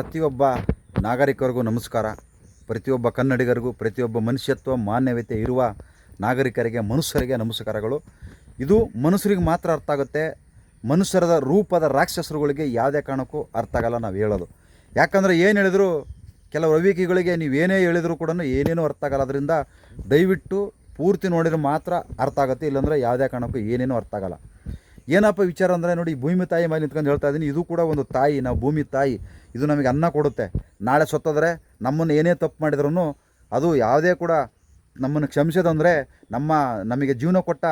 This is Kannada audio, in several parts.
ಪ್ರತಿಯೊಬ್ಬ ನಾಗರಿಕರಿಗೂ ನಮಸ್ಕಾರ. ಪ್ರತಿಯೊಬ್ಬ ಕನ್ನಡಿಗರಿಗೂ ಪ್ರತಿಯೊಬ್ಬ ಮನುಷ್ಯತ್ವ ಮಾನ್ಯತೆ ಇರುವ ನಾಗರಿಕರಿಗೆ, ಮನುಷ್ಯರಿಗೆ ನಮಸ್ಕಾರಗಳು. ಇದು ಮನುಷ್ಯರಿಗೆ ಮಾತ್ರ ಅರ್ಥ ಆಗುತ್ತೆ. ಮನುಷ್ಯರದ ರೂಪದ ರಾಕ್ಷಸರುಗಳಿಗೆ ಯಾವುದೇ ಕಾರಣಕ್ಕೂ ಅರ್ಥ ಆಗಲ್ಲ ನಾವು ಹೇಳೋದು. ಯಾಕಂದರೆ ಏನು ಹೇಳಿದ್ರು ಕೆಲವು ರವಿಕಿಗಳಿಗೆ ನೀವು ಏನೇ ಹೇಳಿದ್ರು ಕೂಡ ಏನೇನೂ ಅರ್ಥ ಆಗಲ್ಲ. ಅದರಿಂದ ದಯವಿಟ್ಟು ಪೂರ್ತಿ ನೋಡಿದ್ರೆ ಮಾತ್ರ ಅರ್ಥ ಆಗುತ್ತೆ. ಇಲ್ಲಾಂದರೆ ಯಾವುದೇ ಕಾರಣಕ್ಕೂ ಏನೇನೂ ಅರ್ಥ ಆಗಲ್ಲ. ಏನಪ್ಪ ವಿಚಾರ ಅಂದರೆ ನೋಡಿ, ಭೂಮಿ ತಾಯಿ ಮೇಲೆ ನಿಂತ್ಕೊಂಡು ಹೇಳ್ತಾ ಇದ್ದೀನಿ, ಇದು ಕೂಡ ಒಂದು ತಾಯಿ, ನಾವು ಭೂಮಿ ತಾಯಿ, ಇದು ನಮಗೆ ಅನ್ನ ಕೊಡುತ್ತೆ. ನಾಳೆ ಸತ್ತೋದ್ರೆ ನಮ್ಮನ್ನು ಏನೇ ತಪ್ಪು ಮಾಡಿದ್ರೂ ಅದು ಯಾವುದೇ ಕೂಡ ನಮ್ಮನ್ನು ಕ್ಷಮಿಸೋದಂದರೆ ನಮ್ಮ, ನಮಗೆ ಜೀವನ ಕೊಟ್ಟ,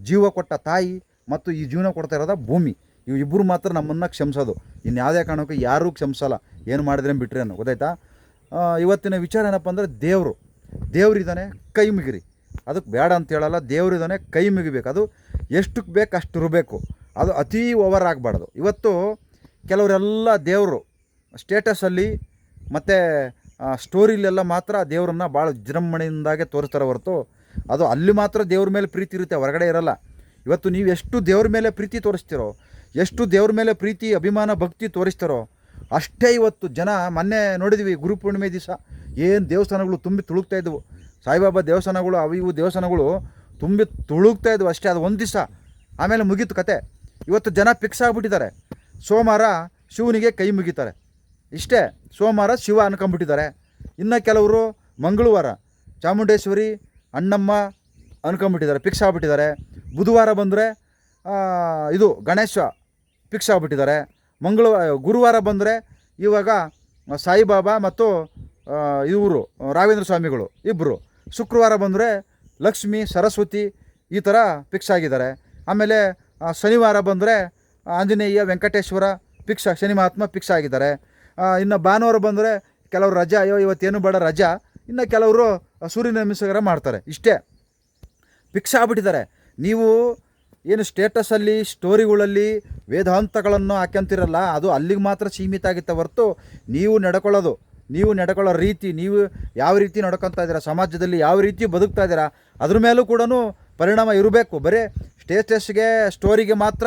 ಜೀವ ಕೊಟ್ಟ ತಾಯಿ ಮತ್ತು ಈ ಜೀವನ ಕೊಡ್ತಾ ಇರೋದ ಭೂಮಿ. ಇವು ಇಬ್ಬರು ಮಾತ್ರ ನಮ್ಮನ್ನು ಕ್ಷಮಿಸೋದು. ಇನ್ನು ಯಾವುದೇ ಕಾರಣಕ್ಕೂ ಯಾರೂ ಕ್ಷಮಿಸಲ್ಲ. ಏನು ಮಾಡಿದ್ರೆ ಬಿಟ್ಟರೆ ಅನ್ನೋ, ಗೊತ್ತಾಯ್ತಾ? ಇವತ್ತಿನ ವಿಚಾರ ಏನಪ್ಪ ಅಂದರೆ ದೇವರು. ದೇವರಿದ್ದಾನೆ, ಕೈ ಮುಗಿರಿ. ಅದಕ್ಕೆ ಬೇಡ ಅಂತ ಹೇಳಲ್ಲ, ದೇವರಿದ್ದಾನೆ, ಕೈ ಮುಗಿಬೇಕು. ಅದು ಎಷ್ಟಕ್ಕೆ ಬೇಕು ಅಷ್ಟು ಇರಬೇಕು. ಅದು ಅತೀ ಓವರ್ ಆಗಬಾರ್ದು. ಇವತ್ತು ಕೆಲವರೆಲ್ಲ ದೇವರು ಸ್ಟೇಟಸಲ್ಲಿ ಮತ್ತು ಸ್ಟೋರಿಲೆಲ್ಲ ಮಾತ್ರ ದೇವರನ್ನ ಭಾಳ ವಿಜೃಂಭಣೆಯಿಂದಾಗೆ ತೋರಿಸ್ತಾರೆ ಹೊರತು, ಅದು ಅಲ್ಲಿ ಮಾತ್ರ ದೇವ್ರ ಮೇಲೆ ಪ್ರೀತಿ ಇರುತ್ತೆ, ಹೊರಗಡೆ ಇರಲ್ಲ. ಇವತ್ತು ನೀವು ಎಷ್ಟು ದೇವ್ರ ಮೇಲೆ ಪ್ರೀತಿ ತೋರಿಸ್ತೀರೋ, ಎಷ್ಟು ದೇವ್ರ ಮೇಲೆ ಪ್ರೀತಿ, ಅಭಿಮಾನ, ಭಕ್ತಿ ತೋರಿಸ್ತಾರೋ, ಅಷ್ಟೇ ಇವತ್ತು ಜನ ಮೊನ್ನೆ ನೋಡಿದ್ವಿ ಗುರುಪೂರ್ಣಿಮೆ ದಿವಸ, ಏನು ದೇವಸ್ಥಾನಗಳು ತುಂಬಿ ತುಳುಕ್ತಾ ಇದ್ದವು ಸಾಯಿಬಾಬಾ ದೇವಸ್ಥಾನಗಳು, ಅವು ಇವು ದೇವಸ್ಥಾನಗಳು ತುಂಬಿ ತುಳುಕ್ತಾ ಇದ್ವು ಅಷ್ಟೇ, ಅದು ಒಂದು ದಿವಸ. ಆಮೇಲೆ ಮುಗೀತು ಕತೆ. ಇವತ್ತು ಜನ ಫಿಕ್ಸ್ ಆಗಿಬಿಟ್ಟಿದ್ದಾರೆ. ಸೋಮವಾರ ಶಿವನಿಗೆ ಕೈ ಮುಗಿತಾರೆ. ಇಷ್ಟೇ, ಸೋಮವಾರ ಶಿವ ಅನ್ಕೊಂಬಿಟ್ಟಿದ್ದಾರೆ ಇನ್ನು ಕೆಲವರು ಮಂಗಳವಾರ ಚಾಮುಂಡೇಶ್ವರಿ, ಅಣ್ಣಮ್ಮ ಅನ್ಕೊಂಬಿಟ್ಟಿದ್ದಾರೆ ಫಿಕ್ಸ್ ಆಗಿಬಿಟ್ಟಿದ್ದಾರೆ. ಬುಧವಾರ ಬಂದರೆ ಇದು ಗಣೇಶ ಫಿಕ್ಸ್ ಆಗಿಬಿಟ್ಟಿದ್ದಾರೆ. ಮಂಗಳವಾರ, ಗುರುವಾರ ಬಂದರೆ ಇವಾಗ ಸಾಯಿಬಾಬಾ ಮತ್ತು ಇವರು, ರಾಘವೇಂದ್ರ ಸ್ವಾಮಿಗಳು ಇಬ್ಬರು ಶುಕ್ರವಾರ ಬಂದರೆ ಲಕ್ಷ್ಮಿ, ಸರಸ್ವತಿ ಈ ಥರ ಫಿಕ್ಸ್ ಆಗಿದ್ದಾರೆ. ಆಮೇಲೆ ಶನಿವಾರ ಬಂದರೆ, ಆಂಜನೇಯ, ವೆಂಕಟೇಶ್ವರ ಫಿಕ್ಸ್ ಶನಿ ಮಹಾತ್ಮ ಫಿಕ್ಸ್ ಆಗಿದ್ದಾರೆ. ಇನ್ನು ಭಾನುವಾರ ಬಂದರೆ ಕೆಲವರು ರಜಾ, ಅಯ್ಯೋ, ಇವತ್ತೇನು ಬೇಡ ರಜಾ. ಇನ್ನು ಕೆಲವರು ಸೂರ್ಯ ಮಾಡ್ತಾರೆ. ಇಷ್ಟೇ. ಫಿಕ್ಸ್ ಆಗ್ಬಿಟ್ಟಿದ್ದಾರೆ. ನೀವು ಏನು ಸ್ಟೇಟಸಲ್ಲಿ ಸ್ಟೋರಿಗಳಲ್ಲಿ ವೇದಾಂತಗಳನ್ನು ಹಾಕ್ಯಂತಿರಲ್ಲ, ಅದು ಅಲ್ಲಿಗೆ ಮಾತ್ರ ಸೀಮಿತ ಆಗಿತ್ತೆ ಹೊರತು ನೀವು ನಡ್ಕೊಳ್ಳೋದು, ನೀವು ನಡ್ಕೊಳ್ಳೋ ರೀತಿ, ನೀವು ಯಾವ ರೀತಿ ನಡ್ಕೊತಾ ಇದ್ದೀರಾ, ಸಮಾಜದಲ್ಲಿ ಯಾವ ರೀತಿ ಬದುಕ್ತಾ ಇದ್ದೀರಾ ಅದ್ರ ಮೇಲೂ ಕೂಡ ಪರಿಣಾಮ ಇರಬೇಕು. ಬರೀ ಸ್ಟೇಟಸ್ಗೆ ಸ್ಟೋರಿಗೆ ಮಾತ್ರ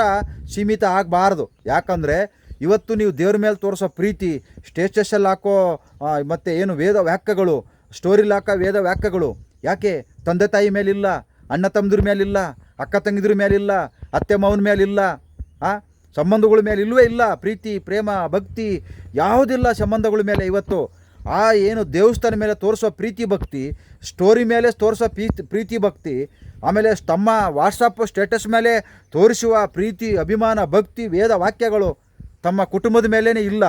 ಸೀಮಿತ ಆಗಬಾರ್ದು. ಯಾಕಂದರೆ ಇವತ್ತು ನೀವು ದೇವ್ರ ಮೇಲೆ ತೋರಿಸೋ ಪ್ರೀತಿ ಸ್ಟೇಟಸಲ್ಲಿ ಹಾಕೋ ಮತ್ತು ಮತ್ತೆ ಏನು ವೇದ ವ್ಯಾಖ್ಯಗಳು, ಸ್ಟೋರಿಲಿ ಹಾಕೋ ವೇದ ವ್ಯಾಖ್ಯಗಳು, ಯಾಕೆ? ತಂದೆ ತಾಯಿ ಮೇಲಿಲ್ಲ, ಅಣ್ಣ ತಮ್ಮದ್ರ ಮೇಲಿಲ್ಲ, ಅಕ್ಕ ತಂಗಿದ್ರ ಮೇಲಿಲ್ಲ, ಅತ್ತೆ ಮಾವನ ಮೇಲಿಲ್ಲ, ಆ? ಸಂಬಂಧಗಳ ಮೇಲೆ ಇಲ್ಲವೇ ಇಲ್ಲ. ಪ್ರೀತಿ, ಪ್ರೇಮ, ಭಕ್ತಿ ಯಾವುದಿಲ್ಲ ಸಂಬಂಧಗಳ ಮೇಲೆ ಇವತ್ತು. ಆ ಏನು ದೇವಸ್ಥಾನ ಮೇಲೆ ತೋರಿಸೋ ಪ್ರೀತಿ ಭಕ್ತಿ ಸ್ಟೋರಿ ಮೇಲೆ ತೋರಿಸೋ ಪ್ರೀತಿ ಪ್ರೀತಿ ಭಕ್ತಿ, ಆಮೇಲೆ ತಮ್ಮ ವಾಟ್ಸಪ್ ಸ್ಟೇಟಸ್ ಮೇಲೆ ತೋರಿಸುವ ಪ್ರೀತಿ, ಅಭಿಮಾನ, ಭಕ್ತಿ, ವೇದ ವಾಕ್ಯಗಳು ತಮ್ಮ ಕುಟುಂಬದ ಮೇಲೇ ಇಲ್ಲ.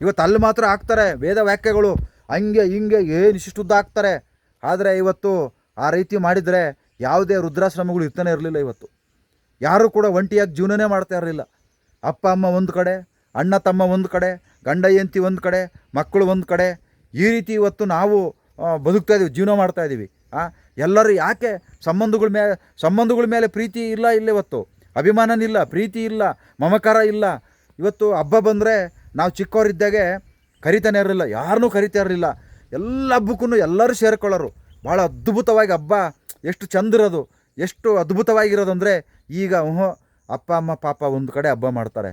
ಇವತ್ತು ಅಲ್ಲಿ ಮಾತ್ರ ಹಾಕ್ತಾರೆ ವೇದ ವಾಕ್ಯಗಳು. ಹಂಗೆ ಹಿಂಗೆ ಏನು ಇಷ್ಟುದ್ದ ಹಾಕ್ತಾರೆ. ಆದರೆ ಇವತ್ತು ಆ ರೀತಿ ಮಾಡಿದರೆ ಯಾವುದೇ ವೃದ್ಧಾಶ್ರಮಗಳು ಇರ್ತಾನೆ ಇರಲಿಲ್ಲ ಇವತ್ತು. ಯಾರೂ ಕೂಡ ಒಂಟಿಯಾಗಿ ಜೀವನನೇ ಮಾಡ್ತಾ ಇರಲಿಲ್ಲ. ಅಪ್ಪ, ಅಮ್ಮ ಒಂದು ಕಡೆ, ಅಣ್ಣ, ತಮ್ಮ ಒಂದು ಕಡೆ, ಗಂಡ, ಹೆಂಡತಿ ಒಂದು ಕಡೆ, ಮಕ್ಕಳು ಒಂದು ಕಡೆ ಈ ರೀತಿ ಇವತ್ತು ನಾವು ಬದುಕ್ತಾ ಇದ್ದೀವಿ ಜೀವನ ಮಾಡ್ತಾ ಇದ್ದೀವಿ ಆ, ಎಲ್ಲರೂ ಯಾಕೆ ಸಂಬಂಧಗಳ ಮೇಲೆ ಸಂಬಂಧಗಳ ಮೇಲೆ ಪ್ರೀತಿ ಇಲ್ಲ ಇಲ್ಲ ಇವತ್ತು? ಅಭಿಮಾನನಿಲ್ಲ ಪ್ರೀತಿ ಇಲ್ಲ, ಮಮಕಾರ ಇಲ್ಲ. ಇವತ್ತು ಹಬ್ಬ ಬಂದರೆ ನಾವು ಚಿಕ್ಕವರಿದ್ದಾಗೆ ಕರಿತಾನೆ ಇರಲಿಲ್ಲ ಯಾರನ್ನೂ ಕರಿತಾ ಇರಲಿಲ್ಲ. ಎಲ್ಲ ಹಬ್ಬಕ್ಕೂ ಎಲ್ಲರೂ ಸೇರಿಕೊಳ್ಳೋರು. ಭಾಳ ಅದ್ಭುತವಾಗಿ ಹಬ್ಬ, ಎಷ್ಟು ಚಂದ ಇರೋದು, ಎಷ್ಟು ಅದ್ಭುತವಾಗಿರೋದು ಅಂದರೆ ಈಗ ಹ್ಞೂ ಅಪ್ಪ, ಅಮ್ಮ, ಪಾಪ ಒಂದು ಕಡೆ ಹಬ್ಬ ಮಾಡ್ತಾರೆ.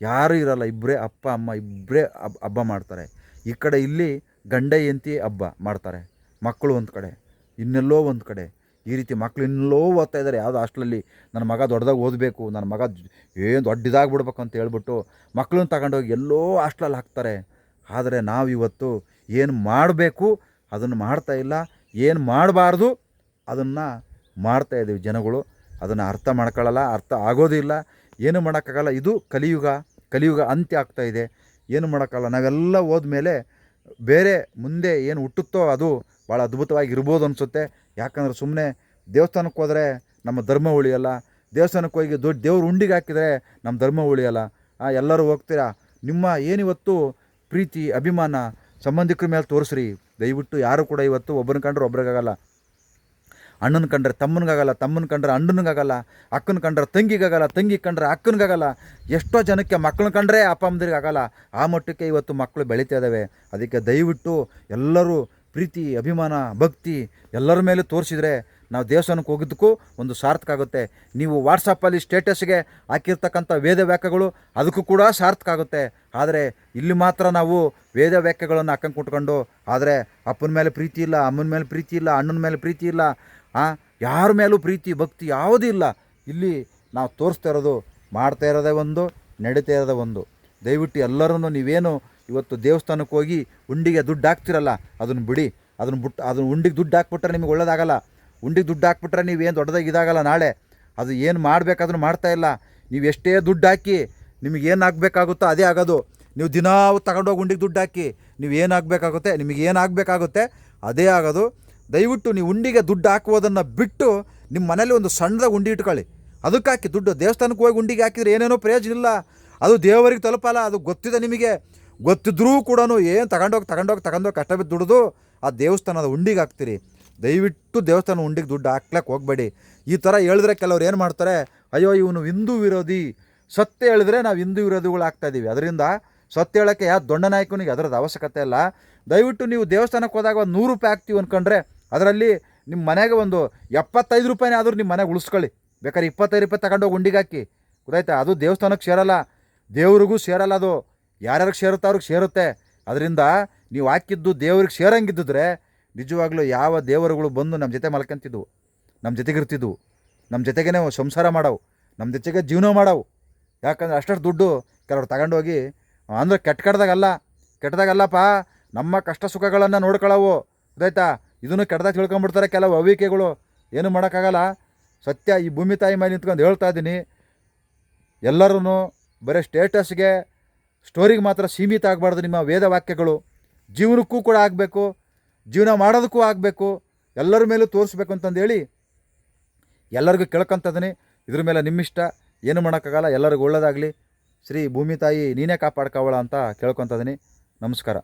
ಯಾರೂ ಇರಲ್ಲ ಇಬ್ಬರೇ ಅಪ್ಪ, ಅಮ್ಮ ಇಬ್ಬರೇ ಹಬ್ಬ ಮಾಡ್ತಾರೆ. ಈ ಕಡೆ ಇಲ್ಲಿ ಗಂಡ ಎಂತಿ ಹಬ್ಬ ಮಾಡ್ತಾರೆ. ಮಕ್ಕಳು ಒಂದು ಕಡೆ, ಇನ್ನೆಲ್ಲೋ ಒಂದು ಕಡೆ. ಈ ರೀತಿ ಮಕ್ಕಳು ಇನ್ನೆಲ್ಲೋ ಓದ್ತಾ ಇದ್ದಾರೆ ಯಾವುದೋ ಹಾಸ್ಟ್ಲಲ್ಲಿ ನನ್ನ ಮಗ ದೊಡ್ಡದಾಗಿ ಓದಬೇಕು, ನನ್ನ ಮಗ ಏನು ದೊಡ್ಡ ಇದಾಗ್ಬಿಡ್ಬೇಕು ಅಂತ ಹೇಳ್ಬಿಟ್ಟು ಮಕ್ಕಳನ್ನ ತಗೊಂಡೋಗಿ ಎಲ್ಲೋ ಹಾಸ್ಟ್ಲಲ್ಲಿ ಹಾಕ್ತಾರೆ. ಆದರೆ ನಾವು ಇವತ್ತು ಏನು ಮಾಡಬೇಕು ಅದನ್ನು ಮಾಡ್ತಾ ಇಲ್ಲ. ಏನು ಮಾಡಬಾರ್ದು ಅದನ್ನು ಮಾಡ್ತಾ ಇದ್ದೀವಿ ಜನಗಳು. ಅದನ್ನು ಅರ್ಥ ಮಾಡ್ಕೊಳ್ಳಲ್ಲ, ಅರ್ಥ ಆಗೋದಿಲ್ಲ. ಏನು ಮಾಡೋಕ್ಕಾಗಲ್ಲ. ಇದು ಕಲಿಯುಗ ಕಲಿಯುಗ ಅಂತ್ಯ ಆಗ್ತಾ ಇದೆ. ಏನು ಮಾಡೋಕ್ಕಲ್ಲ ನಾವೆಲ್ಲ ಹೋದ್ಮೇಲೆ ಬೇರೆ ಮುಂದೆ ಏನು ಹುಟ್ಟುತ್ತೋ ಅದು ಭಾಳ ಅದ್ಭುತವಾಗಿ ಇರ್ಬೋದು ಅನಿಸುತ್ತೆ. ಯಾಕಂದ್ರೆ ಸುಮ್ಮನೆ ದೇವಸ್ಥಾನಕ್ಕೆ ಹೋದರೆ ನಮ್ಮ ಧರ್ಮ ಉಳಿಯಲ್ಲ. ದೇವಸ್ಥಾನಕ್ಕೆ ಹೋಗಿ ದೊಡ್ಡ ದೇವ್ರ ಉಂಡಿಗೆ ಹಾಕಿದರೆ ನಮ್ಮ ಧರ್ಮ ಉಳಿಯಲ್ಲ. ಎಲ್ಲರೂ ಹೋಗ್ತೀರಾ? ನಿಮ್ಮ ಏನಿವತ್ತು ಪ್ರೀತಿ, ಅಭಿಮಾನ ಸಂಬಂಧಿಕರ ಮೇಲೆ ತೋರಿಸ್ರಿ. ದಯವಿಟ್ಟು ಯಾರು ಕೂಡ ಇವತ್ತು ಒಬ್ಬರನ್ನ ಕಂಡ್ರೆ ಒಬ್ರಿಗಾಗಲ್ಲ. ಅಣ್ಣನ ಕಂಡ್ರೆ ತಮ್ಮನಿಗಾಗಲ್ಲ, ತಮ್ಮನ ಕಂಡ್ರೆ ಅಣ್ಣನಿಗಾಗಲ್ಲ, ಅಕ್ಕನ ಕಂಡ್ರೆ ತಂಗಿಗಾಗಲ್ಲ, ತಂಗಿ ಕಂಡ್ರೆ ಅಕ್ಕನಿಗಾಗಲ್ಲ. ಎಷ್ಟೋ ಜನಕ್ಕೆ ಮಕ್ಕಳನ್ನ ಕಂಡ್ರೆ ಅಪ್ಪ ಅಮ್ಮದಿರಿಗೆ ಆಗಲ್ಲ. ಆ ಮಟ್ಟಕ್ಕೆ ಇವತ್ತು ಮಕ್ಕಳು ಬೆಳೀತಾ ಇದ್ದಾವೆ ಅದಕ್ಕೆ ದಯವಿಟ್ಟು ಎಲ್ಲರೂ ಪ್ರೀತಿ, ಅಭಿಮಾನ, ಭಕ್ತಿ ಎಲ್ಲರ ಮೇಲೆ ತೋರಿಸಿದರೆ ನಾವು ದೇವಸ್ಥಾನಕ್ಕೆ ಹೋಗಿದ್ದಕ್ಕೂ ಒಂದು ಸಾರ್ಥಕ ಆಗುತ್ತೆ. ನೀವು ವಾಟ್ಸಪ್ಪಲ್ಲಿ ಸ್ಟೇಟಸ್ಗೆ ಹಾಕಿರ್ತಕ್ಕಂಥ ವೇದ ವ್ಯಾಖ್ಯಗಳು ಅದಕ್ಕೂ ಕೂಡ ಸಾರ್ಥಕ ಆಗುತ್ತೆ. ಆದರೆ ಇಲ್ಲಿ ಮಾತ್ರ ನಾವು ವೇದ ವ್ಯಾಖ್ಯೆಗಳನ್ನು ಹಾಕಂಗೆ ಕುಟ್ಕೊಂಡು ಆದರೆ ಅಪ್ಪನ ಮೇಲೆ ಪ್ರೀತಿ ಇಲ್ಲ, ಅಮ್ಮನ ಮೇಲೆ ಪ್ರೀತಿ ಇಲ್ಲ, ಅಣ್ಣನ ಮೇಲೆ ಪ್ರೀತಿ ಇಲ್ಲ ಯಾರ ಮೇಲೂ ಪ್ರೀತಿ, ಭಕ್ತಿ ಯಾವುದೂ ಇಲ್ಲ. ಇಲ್ಲಿ ನಾವು ತೋರಿಸ್ತಾ ಇರೋದು, ಮಾಡ್ತಾ ಇರೋದೇ ಒಂದು, ನಡೀತಾ ಇರೋದೇ ಒಂದು. ದಯವಿಟ್ಟು ಎಲ್ಲರನ್ನು ನೀವೇನು ಇವತ್ತು ದೇವಸ್ಥಾನಕ್ಕೆ ಹೋಗಿ ಉಂಡಿಗೆ ದುಡ್ಡು ಹಾಕ್ತಿರಲ್ಲ, ಅದನ್ನು ಬಿಡಿ. ಅದನ್ನು ಬಿಟ್ಟು ಅದನ್ನು ಉಂಡಿಗೆ ದುಡ್ಡು ಹಾಕ್ಬಿಟ್ರೆ ನಿಮಗೆ ಒಳ್ಳೇದಾಗಲ್ಲ. ಉಂಡಿಗೆ ದುಡ್ಡು ಹಾಕ್ಬಿಟ್ರೆ ನೀವೇನು ದೊಡ್ಡದಾಗಿ ಇದಾಗಲ್ಲ ನಾಳೆ. ಅದು ಏನು ಮಾಡಬೇಕಾದ್ರೂ ಮಾಡ್ತಾ ಇಲ್ಲ. ನೀವು ಎಷ್ಟೇ ದುಡ್ಡು ಹಾಕಿ ನಿಮಗೆ ಏನು ಆಗಬೇಕಾಗುತ್ತೋ ಅದೇ ಆಗೋದು. ನೀವು ದಿನಾವು ತಗೊಂಡೋಗಿ ಉಂಡಿಗೆ ದುಡ್ಡು ಹಾಕಿ, ನೀವು ಏನು ಆಗಬೇಕಾಗುತ್ತೆ, ನಿಮಗೆ ಏನು ಆಗಬೇಕಾಗುತ್ತೆ, ಅದೇ ಆಗೋದು. ದಯವಿಟ್ಟು ನೀವು ಉಂಡಿಗೆ ದುಡ್ಡು ಹಾಕುವುದನ್ನು ಬಿಟ್ಟು ನಿಮ್ಮ ಮನೇಲಿ ಒಂದು ಸಣ್ಣದಾಗ ಉಂಡಿ ಇಟ್ಕೊಳ್ಳಿ. ಅದಕ್ಕೆ ಹಾಕಿ ದುಡ್ಡು. ದೇವಸ್ಥಾನಕ್ಕೆ ಹೋಗಿ ಉಂಡಿಗೆ ಹಾಕಿದ್ರೆ ಏನೇನೋ ಪ್ರಯೋಜನ ಇಲ್ಲ. ಅದು ದೇವರಿಗೆ ತಲುಪಲ್ಲ, ಅದು ಗೊತ್ತಿದೆ ನಿಮಗೆ. ಗೊತ್ತಿದ್ರೂ ಕೂಡ ಏನು ತಗೊಂಡೋಗಿ ತಗೊಂಡೋಗಿ ತಗೊಂಡೋಗಿ ಕಷ್ಟ ಬಿದ್ದು ದುಡಿದು ಆ ದೇವಸ್ಥಾನದ ಉಂಡಿಗೆ ಹಾಕ್ತೀರಿ. ದಯವಿಟ್ಟು ದೇವಸ್ಥಾನ ಉಂಡಿಗೆ ದುಡ್ಡು ಹಾಕ್ಲಕ್ಕೆ ಹೋಗಬೇಡಿ. ಈ ಥರ ಹೇಳಿದ್ರೆ ಕೆಲವ್ರು ಏನು ಮಾಡ್ತಾರೆ? ಅಯ್ಯೋ, ಇವನು ಹಿಂದೂ ವಿರೋಧಿ. ಸತ್ಯ ಹೇಳಿದ್ರೆ ನಾವು ಹಿಂದೂ ವಿರೋಧಿಗಳು ಆಗ್ತಾ ಇದ್ದೀವಿ ಅದರಿಂದ ಸತ್ಯ ಹೇಳೋಕ್ಕೆ ಯಾವ ದೊಡ್ಡ ನಾಯಕನಿಗೆ ಅದರದ್ದು ಅವಶ್ಯಕತೆ ಇಲ್ಲ. ದಯವಿಟ್ಟು ನೀವು ದೇವಸ್ಥಾನಕ್ಕೆ ಹೋದಾಗ ಒಂದು ನೂರು ರೂಪಾಯಿ ಹಾಕ್ತೀವಿ ಅಂದ್ಕೊಂಡ್ರೆ ಅದರಲ್ಲಿ ನಿಮ್ಮ ಮನೆಗೆ ಒಂದು ಎಪ್ಪತ್ತೈದು ರೂಪಾಯಿನೇ ಆದರೂ ನಿಮ್ಮ ಮನೆಗೆ ಉಳಿಸ್ಕೊಳ್ಳಿ. ಬೇಕಾದ್ರೆ ಇಪ್ಪತ್ತೈದು ರೂಪಾಯಿ ತಗೊಂಡೋಗಿ ಉಂಡಿಗೆ ಹಾಕಿ. ಗೊತ್ತಾಯ್ತಾ? ಅದು ದೇವಸ್ಥಾನಕ್ಕೆ ಸೇರಲ್ಲ. ದೇವ್ರಿಗೂ ಸೇರಲ್ಲ ಅದು. ಯಾರ್ಯಾರಿಗೆ ಸೇರುತ್ತೋ ಅವ್ರಿಗೆ ಸೇರುತ್ತೆ. ಅದರಿಂದ ನೀವು ಹಾಕಿದ್ದು ದೇವ್ರಿಗೆ ಸೇರಂಗಿದ್ದಿದ್ರೆ ನಿಜವಾಗ್ಲೂ ಯಾವ ದೇವರುಗಳು ಬಂದು ನಮ್ಮ ಜೊತೆ ಮಲ್ಕೊಂತಿದ್ವು. ನಮ್ಮ ಜೊತೆಗಿರ್ತಿದ್ವು ನಮ್ಮ ಜೊತೆಗೇ ಸಂಸಾರ ಮಾಡವು. ನಮ್ಮ ಜೊತೆಗೆ ಜೀವನ ಮಾಡವು. ಯಾಕಂದ್ರೆ ಅಷ್ಟಷ್ಟು ದುಡ್ಡು ಕೆಲವ್ರು ತಗೊಂಡೋಗಿ ಅಂದರೆ ಕೆಟ್ಟ ಕೆಟ್ಟದಾಗಲ್ಲ ಕೆಟ್ಟದಾಗಲ್ಲಪ್ಪ. ನಮ್ಮ ಕಷ್ಟ ಸುಖಗಳನ್ನು ನೋಡ್ಕೊಳ್ಳವು ಗೊತ್ತಾಯ್ತಾ? ಇದನ್ನು ಕೆಟ್ಟದಾಗ ತಿಳ್ಕೊಂಬಿಡ್ತಾರೆ ಕೆಲವು ಅವಿಕೆಗಳು. ಏನು ಮಾಡೋಕ್ಕಾಗಲ್ಲ. ಸತ್ಯ ಈ ಭೂಮಿ ತಾಯಿ ಮೇಲೆ ನಿಂತ್ಕೊಂಡು ಹೇಳ್ತಾ ಇದ್ದೀನಿ. ಎಲ್ಲರೂ ಬರೀ ಸ್ಟೇಟಸ್ಗೆ, ಸ್ಟೋರಿಗೆ ಮಾತ್ರ ಸೀಮಿತ ಆಗಬಾರ್ದು ನಿಮ್ಮ ವೇದ ವಾಕ್ಯಗಳು. ಜೀವನಕ್ಕೂ ಕೂಡ ಆಗಬೇಕು. ಜೀವನ ಮಾಡೋದಕ್ಕೂ ಆಗಬೇಕು. ಎಲ್ಲರ ಮೇಲೂ ತೋರಿಸ್ಬೇಕು ಅಂತಂದೇಳಿ ಎಲ್ಲರಿಗೂ ಕೇಳ್ಕೊಂತದೀನಿ. ಇದ್ರ ಮೇಲೆ ನಿಮ್ಮಿಷ್ಟ. ಏನು ಮಾಡೋಕ್ಕಾಗಲ್ಲ. ಎಲ್ಲರಿಗೂ ಒಳ್ಳೆಯದಾಗಲಿ ಶ್ರೀ ಭೂಮಿ ತಾಯಿ ನೀನೇ ಕಾಪಾಡ್ಕೋವಳ ಅಂತ ಕೇಳ್ಕೊತಿದ್ದೀನಿ ನಮಸ್ಕಾರ.